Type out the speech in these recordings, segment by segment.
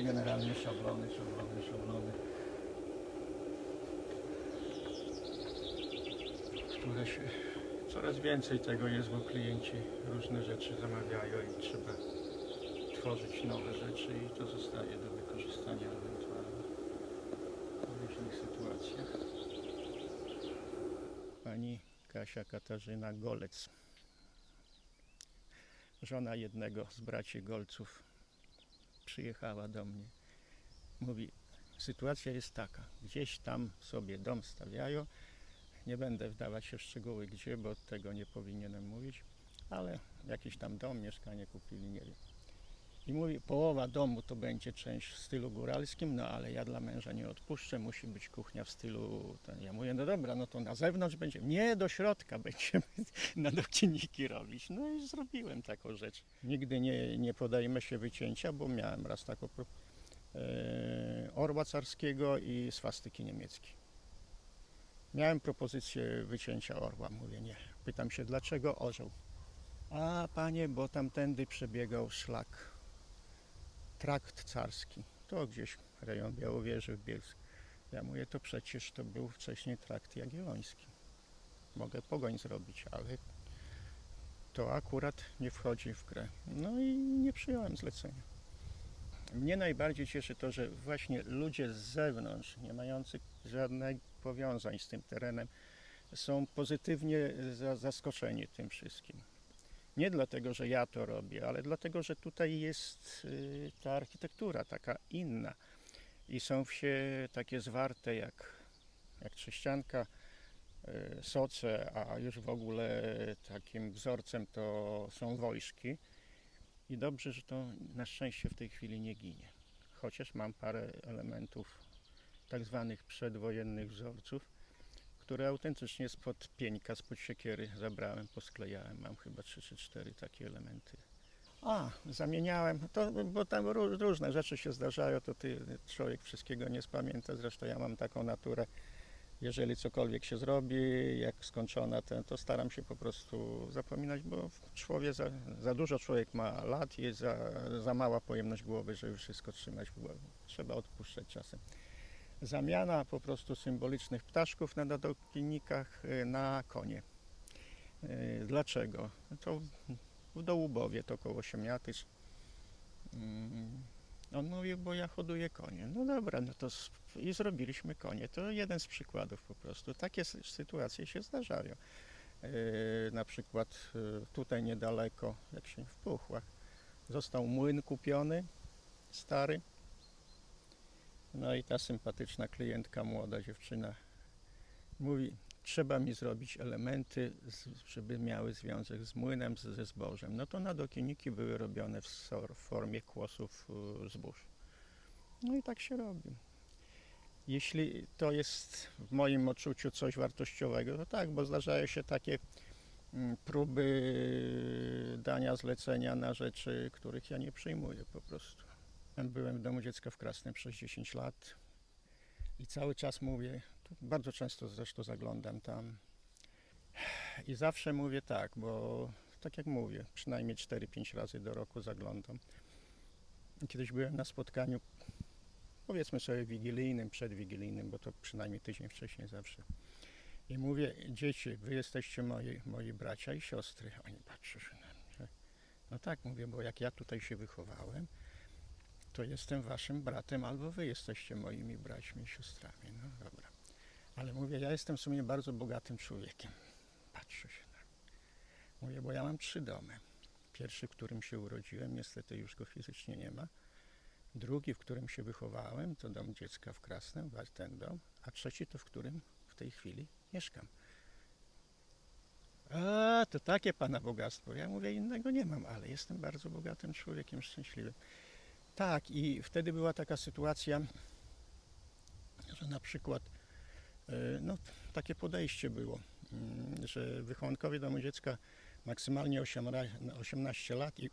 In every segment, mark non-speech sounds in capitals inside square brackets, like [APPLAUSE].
i generalnie szablony, szablony, szablony. Które się, coraz więcej tego jest, bo klienci różne rzeczy zamawiają i trzeba tworzyć nowe rzeczy i to zostaje do wykorzystania ewentualnie w różnych sytuacjach. Pani Kasia Katarzyna Golec, żona jednego z braci Golców, przyjechała do mnie. Mówi, sytuacja jest taka, gdzieś tam sobie dom stawiają, nie będę wdawać się w szczegóły gdzie, bo tego nie powinienem mówić, ale jakiś tam dom, mieszkanie kupili, nie wiem. I mówi, połowa domu to będzie część w stylu góralskim, no ale ja dla męża nie odpuszczę, musi być kuchnia w stylu... Ten. Ja mówię, no dobra, no to na zewnątrz będzie, nie, do środka [LAUGHS] będziemy nadokinniki robić. No i zrobiłem taką rzecz. Nigdy nie, nie podajmy się wycięcia, bo miałem raz taką e, orła carskiego i swastyki niemieckiej. Miałem propozycję wycięcia orła, mówię nie. Pytam się, dlaczego orzeł? A panie, bo tamtędy przebiegał szlak trakt carski. To gdzieś rejon Białowieży w Bielsku. Ja mówię, to przecież to był wcześniej trakt jagielloński. Mogę pogoń zrobić, ale to akurat nie wchodzi w grę. No i nie przyjąłem zlecenia. Mnie najbardziej cieszy to, że właśnie ludzie z zewnątrz, nie mający żadnych powiązań z tym terenem, są pozytywnie za- zaskoczeni tym wszystkim. Nie dlatego, że ja to robię, ale dlatego, że tutaj jest y, ta architektura taka inna. I są wsie takie zwarte jak, jak Trześcianka, y, Soce, a już w ogóle takim wzorcem to są wojszki. I dobrze, że to na szczęście w tej chwili nie ginie. Chociaż mam parę elementów tak zwanych przedwojennych wzorców, które autentycznie spod pieńka, spod siekiery zabrałem, posklejałem. Mam chyba 3 czy 4 takie elementy. A, zamieniałem, to, bo tam ró- różne rzeczy się zdarzają, to ty, człowiek wszystkiego nie spamięta. Zresztą ja mam taką naturę, jeżeli cokolwiek się zrobi, jak skończona, to, staram się po prostu zapominać, bo człowiek za, za dużo człowiek ma lat i jest za, za mała pojemność głowy, żeby wszystko trzymać w głowie. Trzeba odpuszczać czasem zamiana po prostu symbolicznych ptaszków na nadokinnikach y, na konie. Y, Dlaczego? To w Dołubowie to koło Siemiatycz. Mm, On mówił, bo ja hoduję konie. No dobra, no to i zrobiliśmy konie. To jeden z przykładów po prostu. Takie sy- sytuacje się zdarzają. Y, Na przykład tutaj niedaleko, jak się w Puchłach, został młyn kupiony, stary, no i ta sympatyczna klientka, młoda dziewczyna, mówi, trzeba mi zrobić elementy, żeby miały związek z młynem, ze zbożem. No to nadokinniki były robione w formie kłosów y, zbóż. No i tak się robi. Jeśli to jest w moim odczuciu coś wartościowego, to tak, bo zdarzają się takie mm, próby dania zlecenia na rzeczy, których ja nie przyjmuję po prostu. Byłem w domu dziecka w Krasnym przez 10 lat i cały czas mówię, bardzo często zresztą zaglądam tam i zawsze mówię tak, bo tak jak mówię, przynajmniej 4-5 razy do roku zaglądam. Kiedyś byłem na spotkaniu, powiedzmy sobie wigilijnym, przedwigilijnym, bo to przynajmniej tydzień wcześniej zawsze. I mówię, dzieci, wy jesteście moi, moi bracia i siostry. Oni patrzą na mnie. No tak, mówię, bo jak ja tutaj się wychowałem, to jestem waszym bratem, albo wy jesteście moimi braćmi i siostrami. No dobra. Ale mówię, ja jestem w sumie bardzo bogatym człowiekiem. Patrzę się na mnie. Mówię, bo ja mam trzy domy. Pierwszy, w którym się urodziłem, niestety już go fizycznie nie ma. Drugi, w którym się wychowałem, to dom dziecka w Krasnem, ten dom. A trzeci to, w którym w tej chwili mieszkam. A, to takie pana bogactwo. Ja mówię, innego nie mam, ale jestem bardzo bogatym człowiekiem, szczęśliwym. Tak, i wtedy była taka sytuacja, że na przykład e, no, takie podejście było, mm, że wychowankowie domu dziecka maksymalnie 8 18 lat i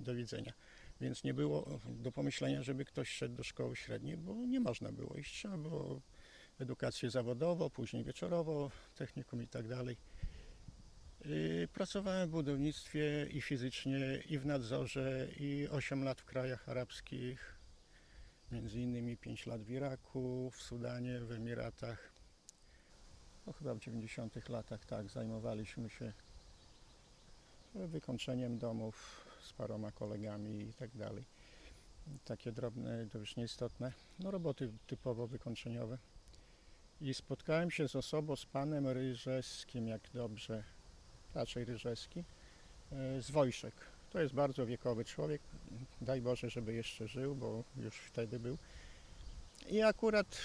do widzenia. Więc nie było do pomyślenia, żeby ktoś szedł do szkoły średniej, bo nie można było iść. Trzeba było edukację zawodową, później wieczorowo, technikum i tak dalej. Y, Pracowałem w budownictwie i fizycznie, i w nadzorze, i 8 lat w krajach arabskich. między innymi 5 lat w Iraku, w Sudanie, w Emiratach. No, chyba w 90 latach, tak, zajmowaliśmy się wykończeniem domów z paroma kolegami i tak dalej. Takie drobne, to już nieistotne, no roboty typowo wykończeniowe. I spotkałem się z osobą, z panem Ryżeskim, jak dobrze, raczej Ryżeski, e, z Wojszek. To jest bardzo wiekowy człowiek, daj Boże, żeby jeszcze żył, bo już wtedy był. I akurat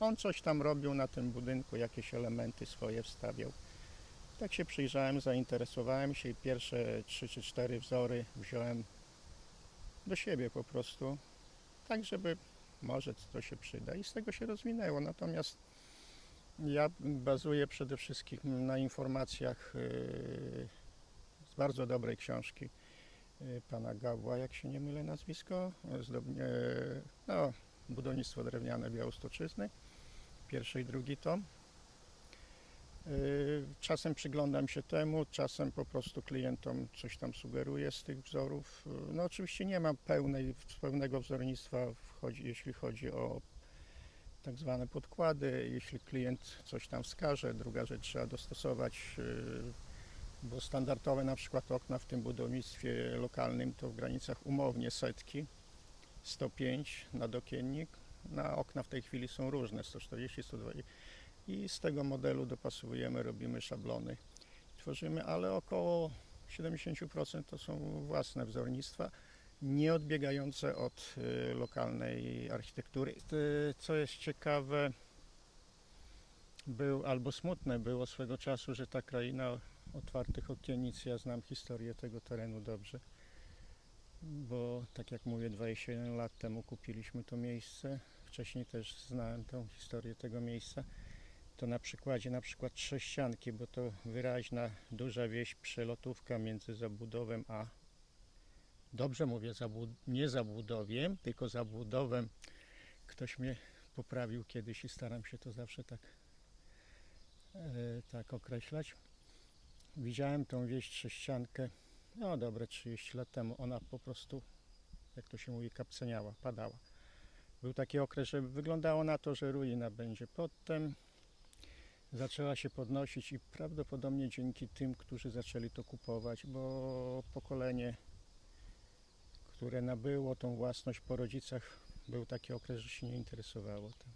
on coś tam robił na tym budynku, jakieś elementy swoje wstawiał. Tak się przyjrzałem, zainteresowałem się i pierwsze trzy czy cztery wzory wziąłem do siebie po prostu, tak żeby może to się przyda i z tego się rozwinęło. Natomiast ja bazuję przede wszystkim na informacjach yy, z bardzo dobrej książki yy, pana Gawła, jak się nie mylę nazwisko, zdob- yy, no, budownictwo drewniane Białostoczyzny, pierwszy i drugi tom. Czasem przyglądam się temu, czasem po prostu klientom coś tam sugeruję z tych wzorów. No oczywiście nie mam pełnej, pełnego wzornictwa, jeśli chodzi o tak zwane podkłady. Jeśli klient coś tam wskaże, druga rzecz trzeba dostosować, yy, bo standardowe na przykład okna w tym budownictwie lokalnym to w granicach umownie setki, 105 na dokiennik. Na okna w tej chwili są różne, 140, 120 i z tego modelu dopasowujemy, robimy szablony, tworzymy, ale około 70% to są własne wzornictwa, nie odbiegające od y, lokalnej architektury. Y, Co jest ciekawe, był albo smutne było swego czasu, że ta kraina otwartych okienic, ja znam historię tego terenu dobrze, bo tak jak mówię, 21 lat temu kupiliśmy to miejsce, wcześniej też znałem tą historię tego miejsca to na przykładzie na przykład Trześcianki, bo to wyraźna, duża wieś, przelotówka między zabudowem a dobrze mówię, zabud- nie zabudowiem, tylko zabudowem. Ktoś mnie poprawił kiedyś i staram się to zawsze tak, e, tak określać. Widziałem tą wieś Trześciankę, no dobre 30 lat temu. Ona po prostu, jak to się mówi, kapceniała, padała. Był taki okres, że wyglądało na to, że ruina będzie. Potem zaczęła się podnosić i prawdopodobnie dzięki tym, którzy zaczęli to kupować, bo pokolenie, które nabyło tą własność po rodzicach, był taki okres, że się nie interesowało tym.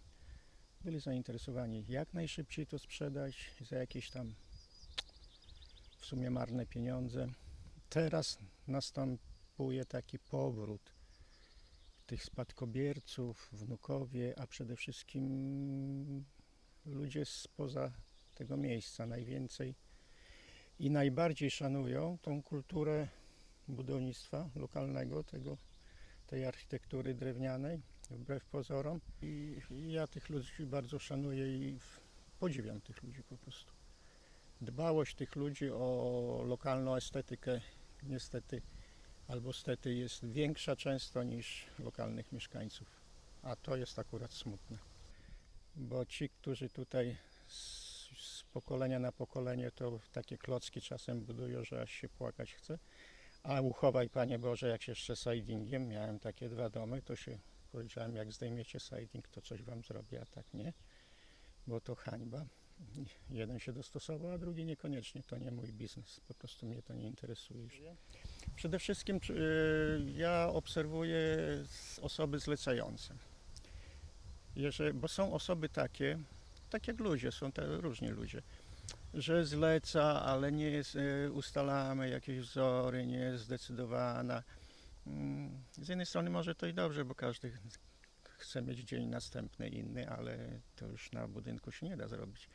Byli zainteresowani jak najszybciej to sprzedać za jakieś tam w sumie marne pieniądze. Teraz następuje taki powrót tych spadkobierców, wnukowie, a przede wszystkim ludzie spoza tego miejsca najwięcej i najbardziej szanują tą kulturę budownictwa lokalnego, tego, tej architektury drewnianej, wbrew pozorom. I, ja tych ludzi bardzo szanuję i podziwiam tych ludzi po prostu. Dbałość tych ludzi o lokalną estetykę niestety albo stety jest większa często niż lokalnych mieszkańców, a to jest akurat smutne bo ci, którzy tutaj z, z pokolenia na pokolenie, to takie klocki czasem budują, że aż się płakać chce. A uchowaj Panie Boże, jak się jeszcze sidingiem, miałem takie dwa domy, to się powiedziałem, jak zdejmiecie siding, to coś Wam zrobię, a tak nie, bo to hańba. Jeden się dostosował, a drugi niekoniecznie. To nie mój biznes, po prostu mnie to nie interesuje. Przede wszystkim y, ja obserwuję osoby zlecające. Jeżeli, bo są osoby takie, tak jak ludzie, są te różni ludzie, że zleca, ale nie jest, e, ustalamy jakieś wzory, nie jest zdecydowana. Mm, Z jednej strony może to i dobrze, bo każdy chce mieć dzień następny inny, ale to już na budynku się nie da zrobić.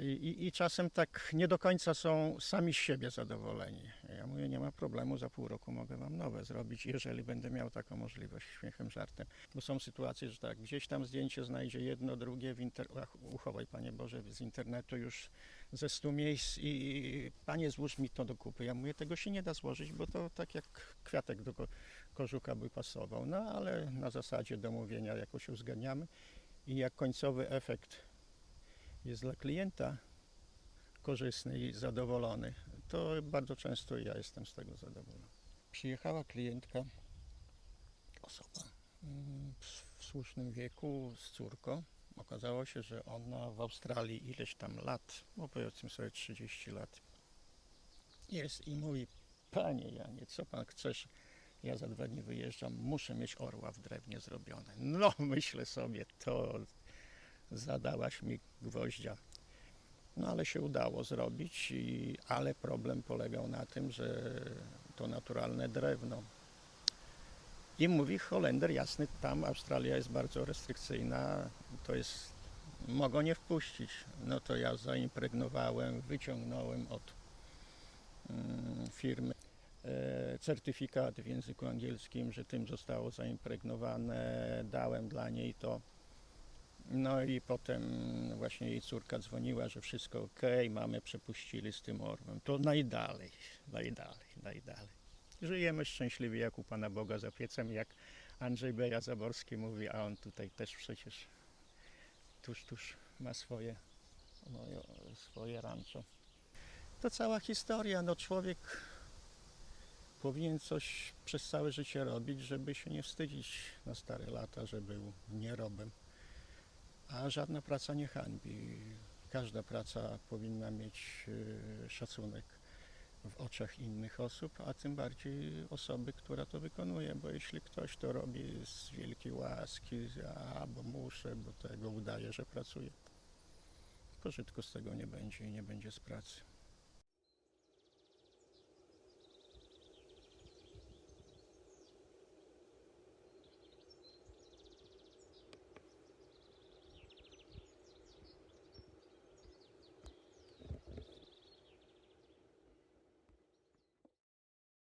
I, i, czasem tak nie do końca są sami z siebie zadowoleni. Ja mówię, nie ma problemu, za pół roku mogę wam nowe zrobić, jeżeli będę miał taką możliwość, śmiechem, żartem. Bo są sytuacje, że tak, gdzieś tam zdjęcie znajdzie jedno, drugie, w inter... Ach, uchowaj Panie Boże, z internetu już ze stu miejsc i, Panie złóż mi to do kupy. Ja mówię, tego się nie da złożyć, bo to tak jak kwiatek do ko- kożucha by pasował. No ale na zasadzie domówienia jakoś uzgadniamy i jak końcowy efekt jest dla klienta korzystny i zadowolony, to bardzo często ja jestem z tego zadowolony. Przyjechała klientka, osoba mm, w słusznym wieku z córką. Okazało się, że ona w Australii ileś tam lat, no powiedzmy sobie 30 lat jest i mówi, panie Janie, co pan chcesz? Ja za dwa dni wyjeżdżam, muszę mieć orła w drewnie zrobione. No [LAUGHS] myślę sobie, to zadałaś mi gwoździa. No ale się udało zrobić, i, ale problem polegał na tym, że to naturalne drewno. I mówi Holender, jasny, tam Australia jest bardzo restrykcyjna, to jest, mogą nie wpuścić. No to ja zaimpregnowałem, wyciągnąłem od mm, firmy e, certyfikat w języku angielskim, że tym zostało zaimpregnowane, dałem dla niej to. No i potem właśnie jej córka dzwoniła, że wszystko ok, mamy przepuścili z tym orłem. To najdalej, najdalej, najdalej. Żyjemy szczęśliwie jak u Pana Boga za piecem, jak Andrzej Beja Zaborski mówi, a on tutaj też przecież tuż, tuż ma swoje, no, swoje rancho. To cała historia, no człowiek powinien coś przez całe życie robić, żeby się nie wstydzić na stare lata, że był nierobem. A żadna praca nie hańbi. Każda praca powinna mieć e, szacunek w oczach innych osób, a tym bardziej osoby, która to wykonuje, bo jeśli ktoś to robi z wielkiej łaski, a bo muszę, bo tego udaje, że pracuje, pożytku z tego nie będzie i nie będzie z pracy.